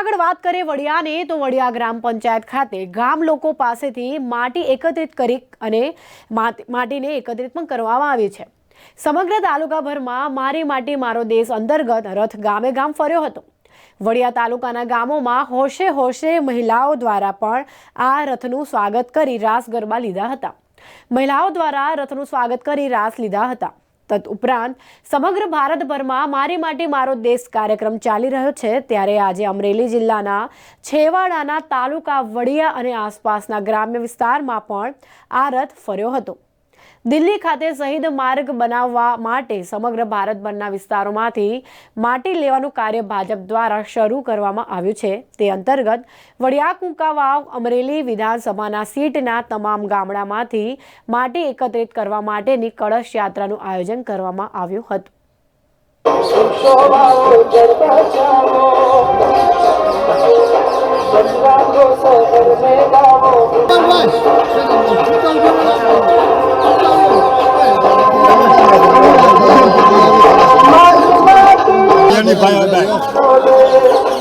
આગળ વાત કરીએ વડિયાની, તો વડિયા ગ્રામ પંચાયત ખાતે ગામ લોકો પાસેથી માટી એકત્રિત કરી અને માટ- માટીને એકત્રિત પણ કરવામાં આવી છે. સમગ્ર તાલુકાભરમાં મારી માટી, મારો દેશ અંતર્ગત રથ ગામે ગામ ફર્યો હતો. વડિયા તાલુકાના ગામોમાં હોશે હોશે મહિલાઓ દ્વારા પણ આ રથનું સ્વાગત કરી રાસ ગરબા લીધા હતા. મહિલાઓ દ્વારા રથનું સ્વાગત કરી રાસ લીધા હતા. તદ ઉપરાંત સમગ્ર ભારતભરમાં મારી માટે મારો દેશ કાર્યક્રમ ચાલી રહ્યો છે. ત્યારે આજે અમરેલી જિલ્લાના છેવાડાના તાલુકા વડિયા અને આસપાસના ગ્રામ્ય વિસ્તારમાં પણ આ રથ ફર્યો હતો. દિલ્હી ખાતે શહીદ માર્ગ બનાવવા માટે સમગ્ર ભારતભરના વિસ્તારોમાંથી માટી લેવાનું કાર્ય ભાજપ દ્વારા શરૂ કરવામાં આવ્યું છે. તે અંતર્ગત વડિયા કુંકાવાવ અમરેલી વિધાનસભાના સીટના તમામ ગામડામાંથી માટી એકત્રિત કરવા માટેની કળશ યાત્રાનું આયોજન કરવામાં આવ્યું હતું. શોભાઓ Many fire back.